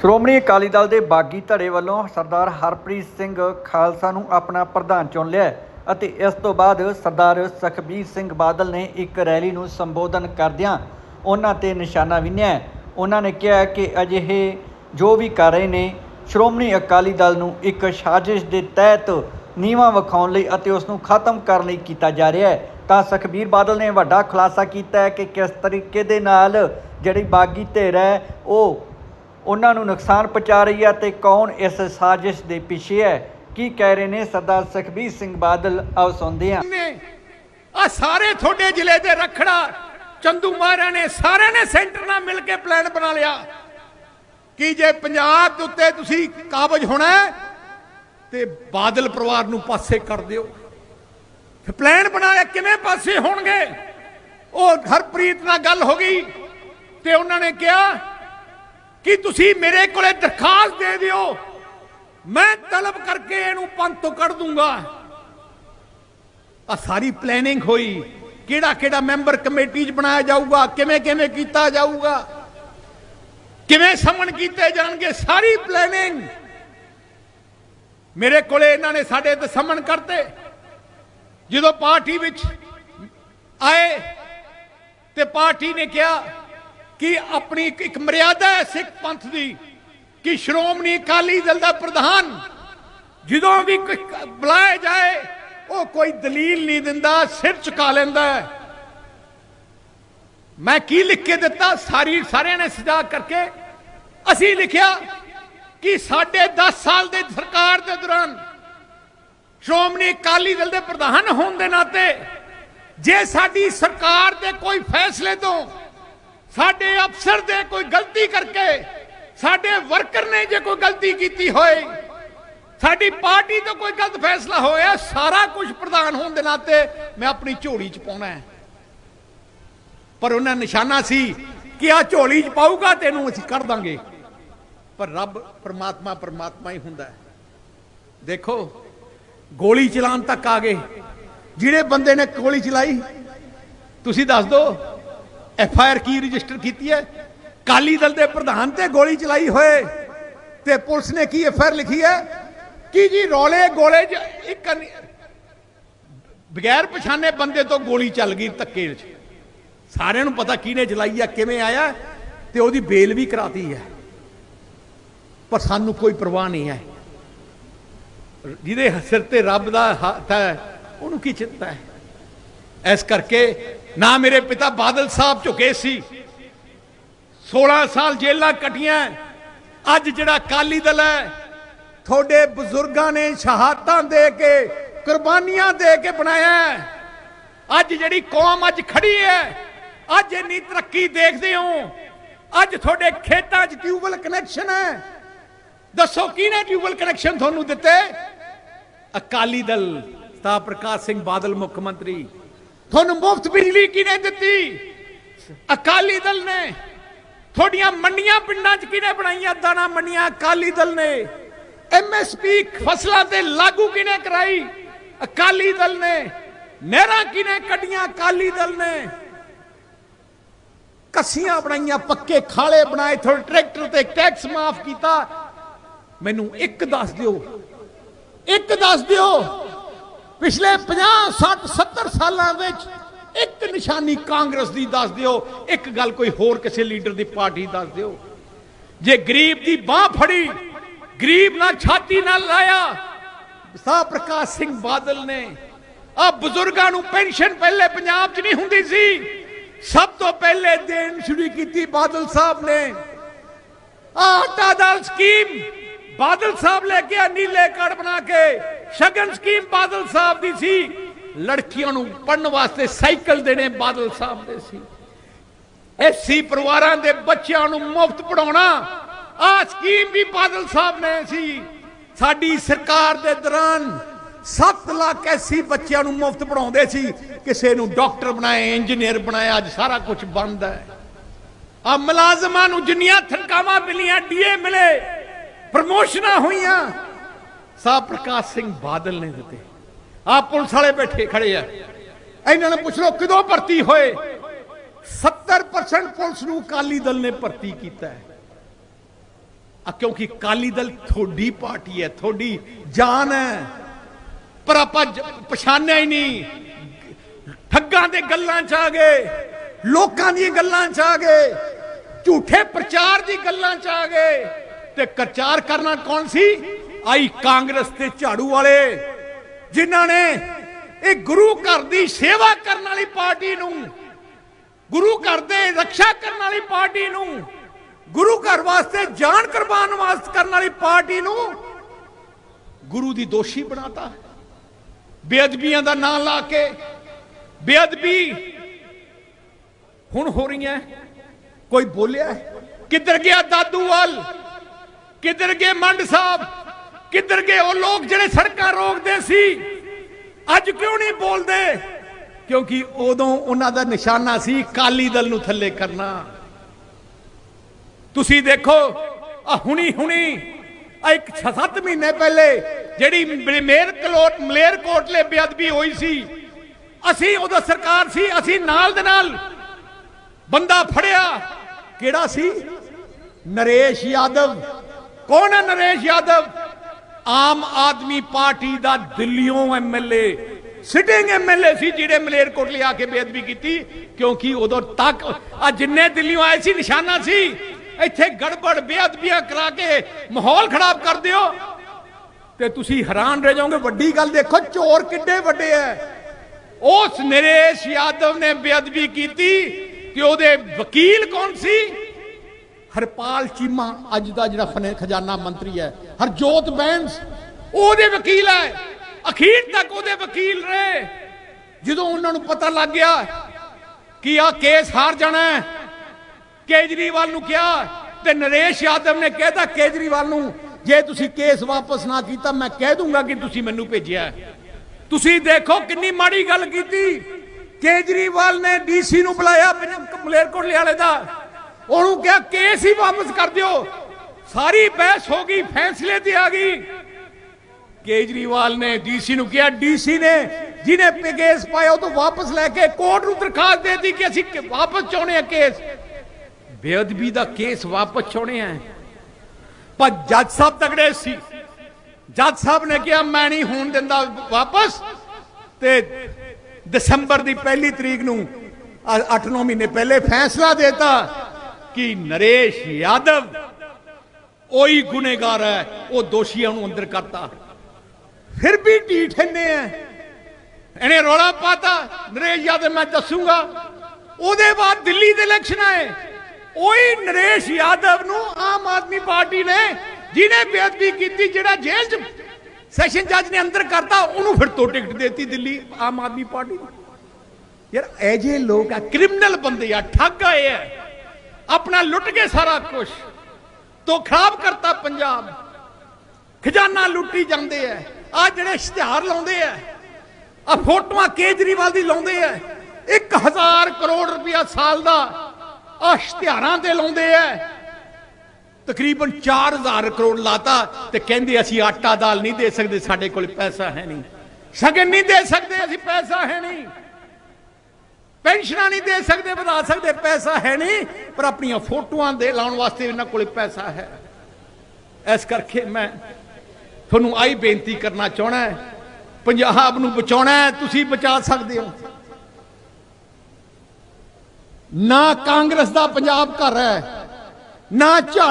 ਸ਼੍ਰੋਮਣੀ ਅਕਾਲੀ ਦਲ ਦੇ ਬਾਗੀ ਧੜੇ ਵੱਲੋਂ ਸਰਦਾਰ ਹਰਪ੍ਰੀਤ ਸਿੰਘ ਖਾਲਸਾ ਨੂੰ ਆਪਣਾ ਪ੍ਰਧਾਨ ਚੁਣ ਲਿਆ ਅਤੇ ਇਸ ਤੋਂ ਬਾਅਦ ਸਰਦਾਰ ਸੁਖਬੀਰ ਸਿੰਘ ਬਾਦਲ ਨੇ ਇੱਕ ਰੈਲੀ ਨੂੰ ਸੰਬੋਧਨ ਕਰਦਿਆਂ ਉਹਨਾਂ ਤੇ ਨਿਸ਼ਾਨਾ ਵਿੰਨਿਆ ਉਹਨਾਂ ਨੇ ਕਿਹਾ ਕਿ ਅਜਿਹੇ ਜੋ ਵੀ ਕਰ ਰਹੇ ਨੇ, ਸ਼੍ਰੋਮਣੀ ਅਕਾਲੀ ਦਲ ਨੂੰ ਇੱਕ ਸਾਜ਼ਿਸ਼ ਦੇ ਤਹਿਤ ਨੀਵਾਂ ਵਿਖਾਉਣ ਲਈ ਅਤੇ ਉਸ ਨੂੰ ਖਤਮ ਕਰਨ ਲਈ ਕੀਤਾ ਜਾ ਰਿਹਾ ਹੈ। ਤਾਂ ਸੁਖਬੀਰ ਬਾਦਲ ਨੇ ਵੱਡਾ ਖੁਲਾਸਾ ਕੀਤਾ ਹੈ ਕਿ ਕਿਸ ਤਰੀਕੇ ਦੇ ਨਾਲ ਜਿਹੜੀ ਬਾਗੀ ਧਿਰ ਹੈ, ਉਹ ਉਹਨਾਂ ਨੂੰ ਨੁਕਸਾਨ ਪਹੁੰਚਾ ਰਹੀ ਹੈ ਤੇ ਕੌਣ ਇਸ ਸਾਜ਼ਿਸ਼ ਦੇ ਪਿੱਛੇ ਹੈ? ਕੀ ਕਹਿ ਰਹੇ ਨੇ ਸਰਦਾਰ ਸੁਖਬੀਰ ਸਿੰਘ ਬਾਦਲ? ਆਓ ਸੁਣਦੇ ਹਾਂ। ਆ ਸਾਰੇ ਤੁਹਾਡੇ ਜ਼ਿਲ੍ਹੇ ਦੇ ਰਖੜਾ, ਚੰਦੂ ਮਾਰਾ ਨੇ ਸਾਰਿਆਂ ਨੇ ਸੈਂਟਰ ਨਾਲ ਮਿਲ ਕੇ ਪਲਾਨ ਬਣਾ ਲਿਆ। ਕਿ ਜੇ ਪੰਜਾਬ ਦੇ ਉੱਤੇ ਤੁਸੀਂ ਕਾਬਜ ਹੋਣਾ ਤੇ ਬਾਦਲ ਪਰਿਵਾਰ ਨੂੰ ਪਾਸੇ ਕਰ ਦਿਓ। ਫਿਰ ਪਲਾਨ ਬਣਾਇਆ ਕਿਵੇਂ ਪਾਸੇ ਹੋਣਗੇ? ਉਹ ਹਰਪ੍ਰੀਤ ਨਾਲ ਗੱਲ ਹੋ ਗਈ ਤੇ ਉਹਨਾਂ ਨੇ ਕਿਹਾ ਕਿ ਤੁਸੀਂ ਮੇਰੇ ਕੋਲੇ ਦਰਖਾਸਤ ਦੇ ਦਿਓ। ਮੈਂ ਤਲਬ ਕਰਕੇ ਇਹਨੂੰ ਪੰਥ ਤੋਂ ਕੱਢ ਦੂੰਗਾ। ਆ ਸਾਰੀ ਪਲੈਨਿੰਗ ਹੋਈ। ਕਿਹੜਾ ਕਿਹੜਾ ਮੈਂਬਰ ਕਮੇਟੀ 'ਚ ਬਣਾਇਆ ਜਾਊਗਾ? ਕਿਵੇਂ ਕਿਵੇਂ ਕੀਤਾ ਜਾਊਗਾ? ਕਿਵੇਂ ਸਮਨ ਕੀਤੇ ਜਾਣਗੇ? ਸਾਰੀ ਪਲੈਨਿੰਗ ਮੇਰੇ ਕੋਲੇ ਇਹਨਾਂ ਨੇ ਸਾਡੇ ਤੇ ਸਮਨ ਕਰਤੇ। ਜਦੋਂ ਪਾਰਟੀ ਵਿੱਚ ਆਏ ਤੇ ਪਾਰਟੀ ਨੇ ਕਿਹਾ ਕਿ ਆਪਣੀ ਇੱਕ- ਮਰਿਆਦਾ ਹੈ ਸਿੱਖ ਪੰਥ ਦੀ ਕਿ ਸ਼੍ਰੋਮਣੀ ਅਕਾਲੀ ਦਲ ਦਾ ਪ੍ਰਧਾਨ ਜਦੋਂ ਵੀ ਕੋਈ ਬੁਲਾਇਆ ਜਾਏ, ਉਹ ਕੋਈ ਦਲੀਲ ਨਹੀਂ ਦਿੰਦਾ, ਸਿਰ ਝੁਕਾ ਲੈਂਦਾ ਮੈਂ ਕੀ ਲਿਖ ਕੇ ਦਿੱਤਾ? ਸਾਰੀ ਸਾਰਿਆਂ ਨੇ ਸਜਾ ਕਰਕੇ ਅਸੀਂ ਲਿਖਿਆ ਕਿ ਸਾਡੇ 10 ਸਾਲ ਦੇ ਸਰਕਾਰ ਦੇ ਦੌਰਾਨ ਸ਼੍ਰੋਮਣੀ ਅਕਾਲੀ ਦਲ ਦੇ ਪ੍ਰਧਾਨ ਹੋਣ ਦੇ ਨਾਤੇ ਜੇ ਸਾਡੀ ਸਰਕਾਰ ਦੇ ਕੋਈ ਫੈਸਲੇ ਤੋਂ ਸਾਡੇ ਅਫਸਰ ਦੇ ਕੋਈ ਗਲਤੀ ਕਰਕੇ, ਸਾਡੇ ਵਰਕਰ ਨੇ ਜੇ ਕੋਈ ਗਲਤੀ ਕੀਤੀ ਹੋਏ, ਸਾਡੀ ਪਾਰਟੀ ਤੋਂ ਕੋਈ ਗਲਤ ਫੈਸਲਾ ਹੋਇਆ, ਸਾਰਾ ਕੁਝ ਪ੍ਰਧਾਨ ਹੋਣ ਦੇ ਨਾਤੇ ਮੈਂ ਆਪਣੀ ਝੋਲੀ 'ਚ ਪਾਉਣਾ ਹੈ। ਪਰ ਉਹਨਾਂ ਨਿਸ਼ਾਨਾ ਸੀ ਕਿ ਆ ਝੋਲੀ 'ਚ ਪਾਊਗਾ ਤੈਨੂੰ ਅਸੀਂ ਕਰ ਦਾਂਗੇ। ਪਰ ਰੱਬ ਪਰਮਾਤਮਾ ਪਰਮਾਤਮਾ ਹੀ ਹੁੰਦਾ ਹੈ। ਦੇਖੋ, ਗੋਲੀ ਚਲਾਉਣ ਤੱਕ ਆ ਗਏ। ਜਿਹੜੇ ਬੰਦੇ ਨੇ ਗੋਲੀ ਚਲਾਈ, ਤੁਸੀਂ ਦੱਸ ਦਿਓ ਐਫ ਆਈ ਆਰ ਕੀ ਰਜਿਸਟਰ ਕੀਤੀ ਹੈ? ਕਾਲੀ ਦਲ ਦੇ ਪ੍ਰਧਾਨ ਤੇ ਗੋਲੀ ਚਲਾਈ ਹੋਏ ਤੇ ਪੁਲਿਸ ਨੇ ਕੀ ਐਫ ਆਈ ਆਰ ਲਿਖੀ ਹੈ? ਕਿ ਜੀ, ਰੋਲੇ ਗੋਲੇ 'ਚ ਇੱਕ ਬਗੈਰ ਪਛਾਣੇ ਬੰਦੇ ਤੋਂ ਗੋਲੀ ਚੱਲ ਗਈ ਧੱਕੇ 'ਚ ਸਾਰਿਆਂ ਨੂੰ ਪਤਾ ਕਿਹਨੇ ਚਲਾਈ ਆ, ਕਿਵੇਂ ਆਇਆ ਤੇ ਉਹਦੀ ਬੇਲ ਵੀ ਕਰਾਤੀ ਹੈ। ਪਰ ਸਾਨੂੰ ਕੋਈ ਪਰਵਾਹ ਨਹੀਂ ਹੈ। ਜਿਹਦੇ ਸਿਰ ਤੇ ਰੱਬ ਦਾ ਹੱਥ ਹੈ, ਉਹਨੂੰ ਕੀ ਚਿੰਤਾ ਹੈ? ਇਸ ਕਰਕੇ ਨਾ ਮੇਰੇ ਪਿਤਾ ਬਾਦਲ ਸਾਹਿਬ ਝੁਕੇ ਸੀ। 16 ਸਾਲ ਜੇਲਾਂ ਕਟੀਆਂ। ਅੱਜ ਜਿਹੜਾ ਕਾਲੀ ਦਲ ਹੈ, ਤੁਹਾਡੇ ਬਜ਼ੁਰਗਾਂ ਨੇ ਸ਼ਹਾਦਤਾਂ ਦੇ ਕੇ, ਕੁਰਬਾਨੀਆਂ ਦੇ ਕੇ ਬਣਾਇਆ ਅੱਜ ਜਿਹੜੀ ਕੌਮ ਅੱਜ ਖੜੀ ਹੈ, ਅੱਜ ਇੰਨੀ ਤਰੱਕੀ ਦੇਖਦੇ ਹੋ। ਅੱਜ ਤੁਹਾਡੇ ਖੇਤਾਂ 'ਚ ਟਿਊਬਵੈਲ ਕਨੈਕਸ਼ਨ ਹੈ। ਦੱਸੋ, ਕਿਹਨੇ ਟਿਊਬਵੈਲ ਕਨੈਕਸ਼ਨ ਤੁਹਾਨੂੰ ਦਿੱਤੇ? ਅਕਾਲੀ ਦਲ ਤਾਂ ਪ੍ਰਕਾਸ਼ ਸਿੰਘ ਬਾਦਲ ਮੁੱਖ ਮੰਤਰੀ। ਤੁਹਾਨੂੰ ਮੁਫਤ ਬਿਜਲੀ ਕਿਹਨੇ ਦਿੱਤੀ? ਅਕਾਲੀ ਦਲ ਨੇ। ਤੁਹਾਡੀਆਂ ਮੰਡੀਆਂ ਪਿੰਡਾਂ 'ਚ ਕਿਹਨੇ ਬਣਾਈਆਂ ਦਾਣਾ ਮੰਡੀਆਂ? ਅਕਾਲੀ ਦਲ ਨੇ। ਐਮਐਸਪੀ ਫਸਲਾਂ ਤੇ ਲਾਗੂ ਕਿਹਨੇ ਕਰਾਈ? ਅਕਾਲੀ ਦਲ ਨੇ। ਨਹਿਰਾਂ ਕਿਹਨੇ ਕੱਢੀਆਂ? ਅਕਾਲੀ ਦਲ ਨੇ। ਕੱਸੀਆਂ ਬਣਾਈਆਂ, ਪੱਕੇ ਖਾਲੇ ਬਣਾਏ, ਤੁਹਾਡੇ ਟਰੈਕਟਰ ਤੇ ਟੈਕਸ ਮਾਫ ਕੀਤਾ। ਮੈਨੂੰ ਇੱਕ ਦੱਸ ਦਿਓ। ਇੱਕ ਦੱਸ ਦਿਓ। ਪਿਛਲੇ 50 60 70 ਸਾਲਾਂ ਵਿੱਚ ਇੱਕ ਨਿਸ਼ਾਨੀ ਕਾਂਗਰਸ ਦੀ ਦੱਸ ਦਿਓ, ਇੱਕ ਗੱਲ ਕੋਈ ਹੋਰ ਕਿਸੇ ਲੀਡਰ ਦੀ ਪਾਰਟੀ ਦੱਸ ਦਿਓ। ਜੇ ਗਰੀਬ ਦੀ ਬਾਹ ਫੜੀ, ਗਰੀਬ ਨਾਲ ਛਾਤੀ ਨਾਲ ਲਾਇਆ, ਸਾਹ ਪ੍ਰਕਾਸ਼ ਸਿੰਘ ਬਾਦਲ ਨੇ, ਆ ਬਜ਼ੁਰਗਾਂ ਨੂੰ ਪੈਨਸ਼ਨ ਪਹਿਲੇ ਪੰਜਾਬ 'ਚ ਨਹੀਂ ਹੁੰਦੀ ਸੀ, ਸਭ ਤੋਂ ਪਹਿਲੇ ਦੇਣ ਸ਼ੁਰੂ ਕੀਤੀ ਬਾਦਲ ਸਾਹਿਬ ਨੇ। ਆਟਾ ਦਾਲ ਸਕੀਮ ਬਾਦਲ ਸਾਹਿਬ ਲੈ ਕੇ ਆ ਨੀਲੇ ਕਾਰਡ ਬਣਾ ਕੇ। ਸ਼ਗਨ ਸਕੀਮ ਬਾਦਲ ਸਾਹਿਬ ਦੀ ਸੀ। ਲੜਕੀਆਂ ਨੂੰ ਪੜਨ ਵਾਸਤੇ ਸਾਈਕਲ ਦੇਣੇ ਬਾਦਲ ਸਾਹਿਬ ਦੇ ਸੀ। ਐਸੀ ਪਰਿਵਾਰਾਂ ਦੇ ਬੱਚਿਆਂ ਨੂੰ ਮੁਫਤ ਪੜਾਉਣਾ ਆ ਸਕੀਮ ਵੀ ਬਾਦਲ ਸਾਹਿਬ ਨੇ ਸੀ। ਸਾਡੀ ਸਰਕਾਰ ਦੇ ਦੌਰਾਨ 7 ਲੱਖ ਐਸੀ ਬੱਚਿਆਂ ਨੂੰ ਮੁਫਤ ਪੜਾਉਂਦੇ ਸੀ। ਕਿਸੇ ਨੂੰ ਡਾਕਟਰ ਬਣਾਏ ਇੰਜੀਨੀਅਰ ਬਣਾਏ ਅੱਜ ਸਾਰਾ ਕੁਝ ਬੰਦ ਹੈ। ਆ ਮੁਲਾਜ਼ਮਾਂ ਨੂੰ ਜਿੰਨੀਆਂ ਥਨਕਾਵਾਂ ਮਿਲੀਆਂ, ਡੀਏ ਮਿਲੇ। ਪ੍ਰਮੋਸ਼ਨਾਂ ਹੋਈਆਂ। ਸਾਹ ਪ੍ਰਕਾਸ਼ ਸਿੰਘ ਬਾਦਲ ਨੇ ਦਿੱਤੇ। ਆ ਪੁਲਿਸ ਵਾਲੇ ਬੈਠੇ ਖੜੇ ਆ। ਇਹਨਾਂ ਨੂੰ ਪੁੱਛ ਲਓ, ਕਦੋਂ ਭਰਤੀ ਹੋਏ? 70% ਪੁਲਿਸ ਨੂੰ ਅਕਾਲੀ ਦਲ ਨੇ ਭਰਤੀ ਕੀਤਾ ਹੈ। ਆ ਕਿਉਂਕਿ ਕਾਲੀ ਦਲ ਥੋੜੀ ਪਾਰਟੀ ਹੈ ਥੋੜੀ ਜਾਨ ਹੈ। ਪਰ ਆਪਾਂ ਪਛਾਣਿਆ ਹੀ ਨਹੀਂ। ਠੱਗਾਂ ਦੇ ਗੱਲਾਂ 'ਚ ਆ ਗਏ, ਲੋਕਾਂ ਦੀਆਂ ਗੱਲਾਂ 'ਚ ਆ ਗਏ, ਝੂਠੇ ਪ੍ਰਚਾਰ ਦੀ ਗੱਲਾਂ 'ਚ ਆ ਗਏ। ਤੇ ਪ੍ਰਚਾਰ ਕਰਨਾ ਕੌਣ ਸੀ? ਆਈ ਕਾਂਗਰਸ ਤੇ ਝਾੜੂ ਵਾਲੇ, ਜਿਨ੍ਹਾਂ ਨੇ ਇਹ ਗੁਰੂ ਘਰ ਦੀ ਸੇਵਾ ਕਰਨ ਵਾਲੀ ਪਾਰਟੀ ਨੂੰ, ਗੁਰੂ ਘਰ ਦੇ ਰੱਖਿਆ ਕਰਨ ਵਾਲੀ ਪਾਰਟੀ ਨੂੰ, ਗੁਰੂ ਘਰ ਵਾਸਤੇ ਜਾਨ ਕੁਰਬਾਨ ਵਾਸਤੇ ਕਰਨ ਵਾਲੀ ਪਾਰਟੀ ਨੂੰ ਗੁਰੂ ਦੀ ਦੋਸ਼ੀ ਬਣਾਤਾ। ਬੇਅਦਬੀਆਂ ਦਾ ਨਾਂ ਲਾ ਕੇ ਬੇਅਦਬੀ ਹੁਣ ਹੋ ਰਹੀਆਂ। ਕੋਈ ਬੋਲਿਆ? ਕਿੱਧਰ ਗਿਆ ਦਾਦੂ ਵਾਲ ਕਿੱਧਰ ਗਏ ਮੰਡ ਸਾਹਿਬ? ਕਿੱਧਰ ਗਏ ਉਹ ਲੋਕ ਜਿਹੜੇ ਸੜਕਾਂ ਰੋਕਦੇ ਸੀ? ਅੱਜ ਕਿਉਂ ਨਹੀਂ ਬੋਲਦੇ? ਕਿਉਂਕਿ ਉਦੋਂ ਉਹਨਾਂ ਦਾ ਨਿਸ਼ਾਨਾ ਸੀ ਕਾਲੀ ਦਲ ਨੂੰ ਥੱਲੇ ਕਰਨਾ। ਤੁਸੀਂ ਦੇਖੋ ਆ ਹੁਣੀ ਹੁਣੀ ਆ ਇੱਕ 6-7 ਮਹੀਨੇ ਪਹਿਲੇ ਜਿਹੜੀ ਮੇਰ ਕਲੋਟ ਮਲੇਰ ਕੋਟਲੇ ਬੇਅਦਬੀ ਹੋਈ ਸੀ। ਅਸੀਂ ਉਹਦਾ ਸਰਕਾਰ ਸੀ, ਅਸੀਂ ਨਾਲ ਦੇ ਨਾਲ ਬੰਦਾ ਫੜਿਆ। ਕਿਹੜਾ ਸੀ? ਨਰੇਸ਼ ਯਾਦਵ। ਕੌਣ ਹੈ ਨਰੇਸ਼ ਯਾਦਵ? ਆਮ ਆਦਮੀ ਪਾਰਟੀ ਦਾ ਦਿੱਲੀੋਂ ਐਮਐਲਏ ਸਿਟਿੰਗ ਐਮਐਲਏ ਸੀ ਜਿਹੜੇ ਮਲੇਰਕੋਟਲੇ ਆ ਕੇ ਬੇਅਦਬੀ ਕੀਤੀ, ਕਿਉਂਕਿ ਉਦੋਂ ਤੱਕ ਆ ਜਿੰਨੇ ਦਿੱਲੀੋਂ ਆਏ ਸੀ, ਨਿਸ਼ਾਨਾ ਸੀ, ਇੱਥੇ ਗੜਬੜ, ਬੇਅਦਬੀਆਂ ਕਰਾ ਕੇ ਮਾਹੌਲ ਖਰਾਬ ਕਰ ਦਿਓ। ਤੇ ਤੁਸੀਂ ਹੈਰਾਨ ਰਹਿ ਜਾਓਗੇ, ਵੱਡੀ ਗੱਲ ਦੇਖੋ, ਚੋਰ ਕਿੱਡੇ ਵੱਡੇ ਐ। ਉਸ ਨਰੇਸ਼ ਯਾਦਵ ਨੇ ਬੇਅਦਬੀ ਕੀਤੀ ਕਿ ਉਹਦੇ ਵਕੀਲ ਕੌਣ ਸੀ? ਹਰਪਾਲ ਚੀਮਾ ਅੱਜ ਦਾ ਜਿਹੜਾ ਖਜ਼ਾਨਾ ਮੰਤਰੀ ਹੈ, ਹਰਜੋਤ ਬੈਂਸ, ਉਹਦੇ ਵਕੀਲ ਹੈ। ਅਖੀਰ ਤੱਕ ਉਹਦੇ ਵਕੀਲ ਰਹੇ। ਜਦੋਂ ਉਹਨਾਂ ਨੂੰ ਪਤਾ ਲੱਗ ਗਿਆ ਕਿ ਆ ਕੇਸ ਹਾਰ ਜਾਣਾ ਹੈ, ਕੇਜਰੀਵਾਲ ਨੂੰ ਕਿਹਾ ਤੇ ਨਰੇਸ਼ ਯਾਦਵ ਨੇ ਕਹਿਤਾ ਕੇਜਰੀਵਾਲ ਨੂੰ, ਜੇ ਤੁਸੀਂ ਕੇਸ ਵਾਪਸ ਨਾ ਕੀਤਾ, ਮੈਂ ਕਹਿ ਦੂੰਗਾ ਕਿ ਤੁਸੀਂ ਮੈਨੂੰ ਭੇਜਿਆ ਤੁਸੀਂ ਦੇਖੋ ਕਿੰਨੀ ਮਾੜੀ ਗੱਲ ਕੀਤੀ। ਕੇਜਰੀਵਾਲ ਨੇ ਡੀਸੀ ਨੂੰ ਬੁਲਾਇਆ ਮਲੇਰਕੋਟਲੇ ਵਾਲੇ ਦਾ। ਉਹਨੂੰ ਕਿਹਾ ਕੇਸ ਹੀ ਵਾਪਸ ਕਰ ਦਿਓ ਸਾਰੀ ਬਹਿਸ ਹੋ ਗਈ ਫੈਸਲੇ ਤੇ ਆ ਗਈ ਕੇਜਰੀਵਾਲ ਨੇ ਡੀਸੀ ਨੂੰ ਕਿਹਾ ਡੀਸੀ ਨੇ ਜਿਹਨੇ ਕੇਸ ਪਾਇਆ ਉਹ ਤੋਂ ਵਾਪਸ ਲੈ ਕੇ ਕੋਰਟ ਨੂੰ ਦਰਖਾਸਤ ਦੇ ਕਿ ਅਸੀਂ ਵਾਪਸ ਚਾਹੁੰਦੇ ਹਾਂ ਕੇਸ ਬੇਅਦਬੀ ਦਾ ਕੇਸ ਵਾਪਸ ਚਾਹੁੰਦੇ ਆ ਪਰ ਜੱਜ ਸਾਹਿਬ ਤਗੜੇ ਸੀ ਜੱਜ ਸਾਹਿਬ ਨੇ ਕਿਹਾ ਮੈਂ ਨਹੀਂ ਹੋਣ ਦਿੰਦਾ ਵਾਪਸ ਤੇ ਦਸੰਬਰ ਦੀ ਪਹਿਲੀ ਤਰੀਕ ਨੂੰ 8-9 ਮਹੀਨੇ ਪਹਿਲੇ ਫੈਸਲਾ ਦੇਤਾ ਕਿ ਨਰੇਸ਼ ਯਾਦਵ? ਉਹੀ ਗੁਨੇਗਾਰ ਹੈ, ਉਹ ਦੋਸ਼ੀਆਂ ਨੂੰ ਅੰਦਰ ਕਰਤਾ। ਫਿਰ ਵੀ ਢੀਠ ਇੰਨੇ ਐ। ਇਹਨੇ ਰੌਲਾ ਪਾਤਾ। ਨਰੇਸ਼ ਯਾਦਵ ਮੈਂ ਦੱਸੂਗਾ, ਉਹਦੇ ਬਾਅਦ ਦਿੱਲੀ ਦੇ ਇਲੈਕਸ਼ਨ ਆਏ। ਉਹੀ ਨਰੇਸ਼ ਯਾਦਵ ਨੂੰ ਆਮ ਆਦਮੀ ਪਾਰਟੀ ਨੇ, ਜਿਹਨੇ ਬੇਅਦਬੀ ਕੀਤੀ, ਜਿਹੜਾ ਜੇਲ੍ਹ 'ਚ ਸੈਸ਼ਨ ਜੱਜ ਨੇ ਅੰਦਰ ਕਰਤਾ, ਉਹਨੂੰ ਫਿਰ ਤੋਂ ਟਿਕਟ ਦੇਤੀ ਦਿੱਲੀ ਆਮ ਆਦਮੀ ਪਾਰਟੀ ਯਾਰ, ਇਹ ਜੇ ਲੋਕ ਆ, ਕ੍ਰਿਮੀਨਲ ਬੰਦੇ ਆ, ਠੱਗ ਆਏ ਆ। ਆਪਣਾ ਲੁੱਟ ਕੇ ਸਾਰਾ ਕੁਝ ਤੋਂ ਖਰਾਬ ਕਰਤਾ ਪੰਜਾਬ। ਖਜ਼ਾਨਾ ਲੁੱਟੀ ਜਾਂਦੇ ਆ ਆ ਜਿਹੜੇ ਇਸ਼ਤਿਹਾਰ ਲਾਉਂਦੇ ਆ ਆ ਫੋਟੋਆਂ ਕੇਜਰੀਵਾਲ ਦੀ ਲਾਉਂਦੇ ਆ 1000 ਕਰੋੜ ਰੁਪਇਆ ਸਾਲ ਦਾ ਆ ਇਸ਼ਤਿਹਾਰਾਂ ਤੇ ਲਾਉਂਦੇ ਆ ਤਕਰੀਬਨ 4000 ਕਰੋੜ ਲਾਤਾ ਤੇ ਕਹਿੰਦੇ ਅਸੀਂ ਆਟਾ ਦਾਲ ਨਹੀਂ ਦੇ ਸਕਦੇ, ਸਾਡੇ ਕੋਲ ਪੈਸਾ ਹੈ ਨਹੀਂ। ਸ਼ਗਨ ਨਹੀਂ ਦੇ ਸਕਦੇ, ਅਸੀਂ ਪੈਸਾ ਹੈ ਨਹੀਂ। ਪੈਨਸ਼ਨਾਂ ਨਹੀਂ ਦੇ ਸਕਦੇ, ਵਧਾ ਸਕਦੇ, ਪੈਸਾ ਹੈ ਨਹੀਂ, ਪਰ ਆਪਣੀਆਂ ਫੋਟੋਆਂ ਦੇ ਲਾਉਣ ਵਾਸਤੇ ਇਹਨਾਂ ਕੋਲ ਪੈਸਾ ਹੈ। ਇਸ ਕਰਕੇ ਮੈਂ ਤੁਹਾਨੂੰ ਆਈ ਬੇਨਤੀ ਕਰਨਾ ਚਾਹਣਾ ਹੈ, ਪੰਜਾਬ ਨੂੰ ਬਚਾਉਣਾ ਹੈ, ਤੁਸੀਂ ਬਚਾ ਸਕਦੇ ਹੋ। ਨਾ ਕਾਂਗਰਸ ਦਾ ਪੰਜਾਬ ਘਰ ਹੈ, ਨਾ ਝਾੜੂ